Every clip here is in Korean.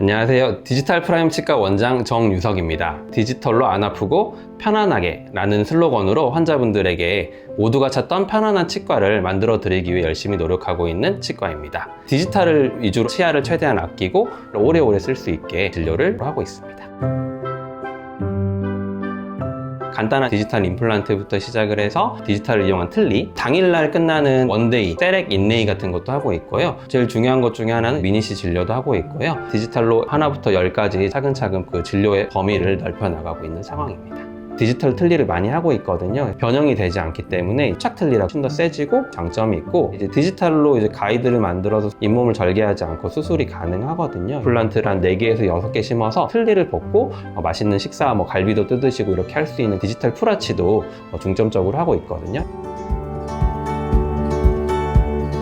안녕하세요. 디지털 프라임 치과 원장 정유석입니다. 디지털로 안 아프고 편안하게 라는 슬로건으로 환자분들에게 모두가 찾던 편안한 치과를 만들어 드리기 위해 열심히 노력하고 있는 치과입니다. 디지털을 위주로 치아를 최대한 아끼고 오래오래 쓸 수 있게 진료를 하고 있습니다. 간단한 디지털 임플란트부터 시작을 해서 디지털을 이용한 틀니, 당일날 끝나는 원데이, 세렉 인레이 같은 것도 하고 있고요. 제일 중요한 것 중에 하나는 미니시 진료도 하고 있고요. 디지털로 하나부터 열까지 차근차근 그 진료의 범위를 넓혀 나가고 있는 상황입니다. 디지털 틀니를 많이 하고 있거든요. 변형이 되지 않기 때문에 착 틀니라 훨씬 더 세지고 장점이 있고 이제 디지털로 이제 가이드를 만들어서 잇몸을 절개하지 않고 수술이 가능하거든요. 플란트를 한 4개에서 6개 심어서 틀니를 벗고 어, 맛있는 식사, 뭐 갈비도 뜯으시고 이렇게 할 수 있는 디지털 프라치도 어, 중점적으로 하고 있거든요.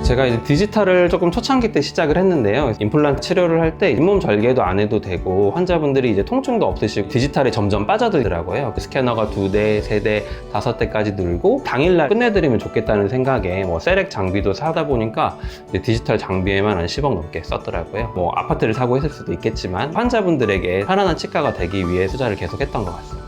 제가 이제 디지털을 조금 초창기 때 시작을 했는데요. 임플란트 치료를 할 때 잇몸 절개도 안 해도 되고 환자분들이 이제 통증도 없으시고 디지털에 점점 빠져들더라고요. 그 스캐너가 두 대, 세 대, 다섯 대까지 늘고 당일날 끝내드리면 좋겠다는 생각에 뭐 세렉 장비도 사다 보니까 디지털 장비에만 한 10억 넘게 썼더라고요. 뭐 아파트를 사고 했을 수도 있겠지만 환자분들에게 편안한 치과가 되기 위해 투자를 계속 했던 것 같습니다.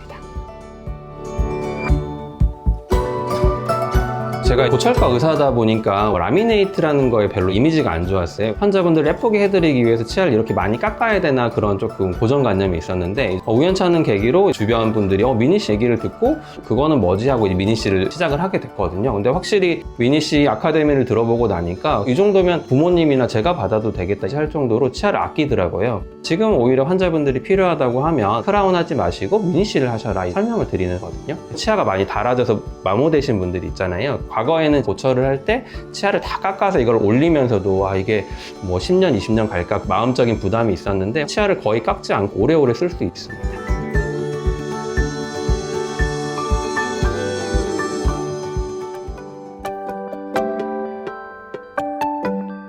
제가 고철가 의사다 보니까 라미네이트라는 거에 별로 이미지가 안 좋았어요. 환자분들 예쁘게 해드리기 위해서 치아를 이렇게 많이 깎아야 되나 그런 조금 고정관념이 있었는데 어, 우연찮은 계기로 주변 분들이 어, 미니 씨 얘기를 듣고 그거는 뭐지 하고 미니 씨를 시작을 하게 됐거든요. 근데 확실히 미니 씨 아카데미를 들어보고 나니까 이 정도면 부모님이나 제가 받아도 되겠다 할 정도로 치아를 아끼더라고요. 지금 오히려 환자분들이 필요하다고 하면 크라운 하지 마시고 미니 씨를 하셔라 이 설명을 드리는 거거든요. 치아가 많이 닳아져서 마모되신 분들이 있잖아요. 과거에는 고철을 할 때 치아를 다 깎아서 이걸 올리면서도 아 이게 뭐 10년, 20년 갈까 마음적인 부담이 있었는데 치아를 거의 깎지 않고 오래오래 쓸 수 있습니다.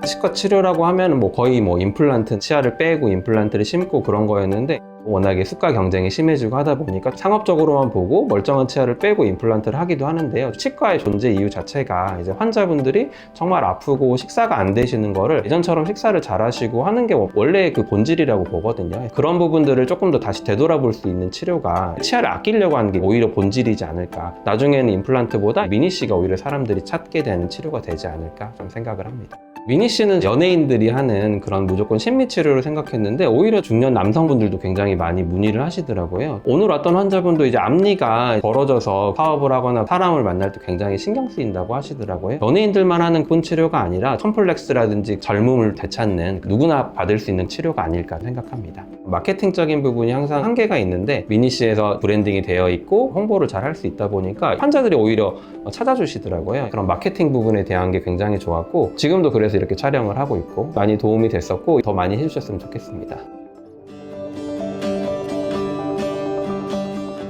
치과 치료라고 하면 뭐 거의 뭐 임플란트 치아를 빼고 임플란트를 심고 그런 거였는데 워낙에 수가 경쟁이 심해지고 하다 보니까 상업적으로만 보고 멀쩡한 치아를 빼고 임플란트를 하기도 하는데요. 치과의 존재 이유 자체가 이제 환자분들이 정말 아프고 식사가 안 되시는 거를 예전처럼 식사를 잘 하시고 하는 게 원래 그 본질이라고 보거든요. 그런 부분들을 조금 더 다시 되돌아볼 수 있는 치료가 치아를 아끼려고 하는 게 오히려 본질이지 않을까. 나중에는 임플란트보다 미니씨가 오히려 사람들이 찾게 되는 치료가 되지 않을까 좀 생각을 합니다. 미니 씨는 연예인들이 하는 그런 무조건 심미 치료를 생각했는데 오히려 중년 남성분들도 굉장히 많이 문의를 하시더라고요. 오늘 왔던 환자분도 이제 앞니가 벌어져서 파업을 하거나 사람을 만날 때 굉장히 신경 쓰인다고 하시더라고요. 연예인들만 하는 본 치료가 아니라 컴플렉스라든지 젊음을 되찾는 누구나 받을 수 있는 치료가 아닐까 생각합니다. 마케팅적인 부분이 항상 한계가 있는데 미니 씨에서 브랜딩이 되어 있고 홍보를 잘 할 수 있다 보니까 환자들이 오히려 찾아주시더라고요. 그런 마케팅 부분에 대한 게 굉장히 좋았고 지금도 그래서 이렇게 촬영을 하고 있고 많이 도움이 됐었고 더 많이 해주셨으면 좋겠습니다.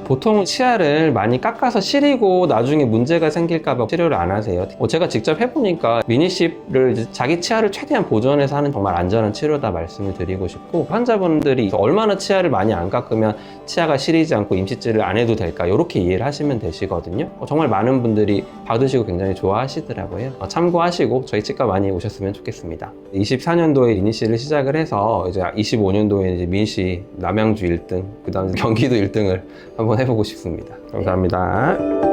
보통 치아를 많이 깎아서 시리고 나중에 문제가 생길까봐 치료를 안 하세요. 어, 제가 직접 해보니까 미니십을 자기 치아를 최대한 보존해서 하는 정말 안전한 치료다 말씀을 드리고 싶고 환자분들이 얼마나 치아를 많이 안 깎으면 치아가 시리지 않고 임시질을 안 해도 될까 이렇게 이해를 하시면 되시거든요. 어, 정말 많은 분들이 받으시고 굉장히 좋아하시더라고요. 어, 참고하시고 저희 치과 많이 오셨으면 좋겠습니다. 24년도에 미니씨를 시작을 해서 이제 25년도에 이제 민씨 남양주 1등, 그 다음에 경기도 1등을 한번 해보고 싶습니다. 감사합니다.